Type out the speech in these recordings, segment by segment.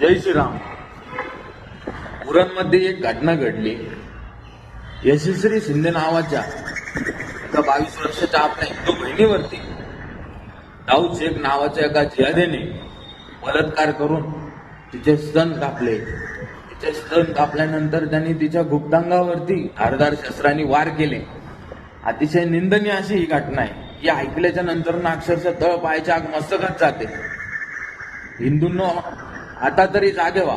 जय श्रीराम. उरणमध्ये एक घटना घडली. यशस्वी शिंदे नावाच्या एका बावीस वर्षाच्या आपल्या हिंदू बहिणीवरती दाऊद शेख नावाच्या एका जियादेने बलात्कार करून तिचे स्तन कापले. तिचे स्तन कापल्यानंतर त्यांनी तिच्या गुप्तांगावरती धारदार शस्त्रांनी वार केले. अतिशय निंदनीय अशी ही घटना आहे. ही ऐकल्याच्या नंतर ना अक्षरशः तळ पायाच्या आग मस्तकच जाते. हिंदूंनो आता तरी जागे व्हा.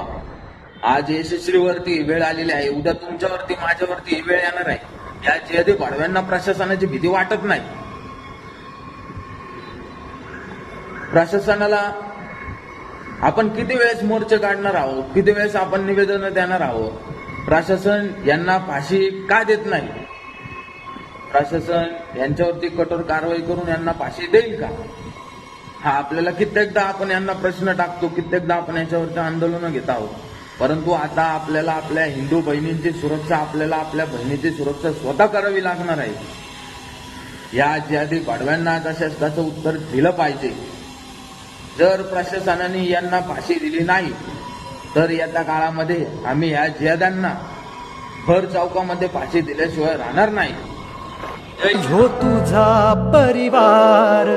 आज यशस्वीवरती वेळ आलेली आहे. उद्या तुमच्यावरती माझ्यावरती ही वेळ येणार आहे. या जिहादी पाडव्यांना प्रशासनाची भीती वाटत नाही. प्रशासनाला आपण किती वेळेस मोर्चे काढणार आहोत? किती वेळेस आपण निवेदन देणार आहोत? प्रशासन यांना फाशी का देत नाही? प्रशासन यांच्यावरती कठोर कारवाई करून यांना फाशी देईल का? हा आपल्याला कित्येकदा आपण यांना प्रश्न टाकतो कित्येकदा आपण याच्यावरती आंदोलन घेत आहोत. परंतु आता आपल्याला आपल्या हिंदू बहिणींची सुरक्षा आपल्याला आपल्या बहिणीची सुरक्षा स्वतः करावी लागणार आहे. या जिहादी पाडव्यांना आता शासनाचं उत्तर दिलं पाहिजे. जर प्रशासनाने यांना फाशी दिली नाही तर येत्या काळामध्ये आम्ही या जिहाद्यांना भर चौकामध्ये फाशी दिल्याशिवाय राहणार नाही. हो तुझा परिवार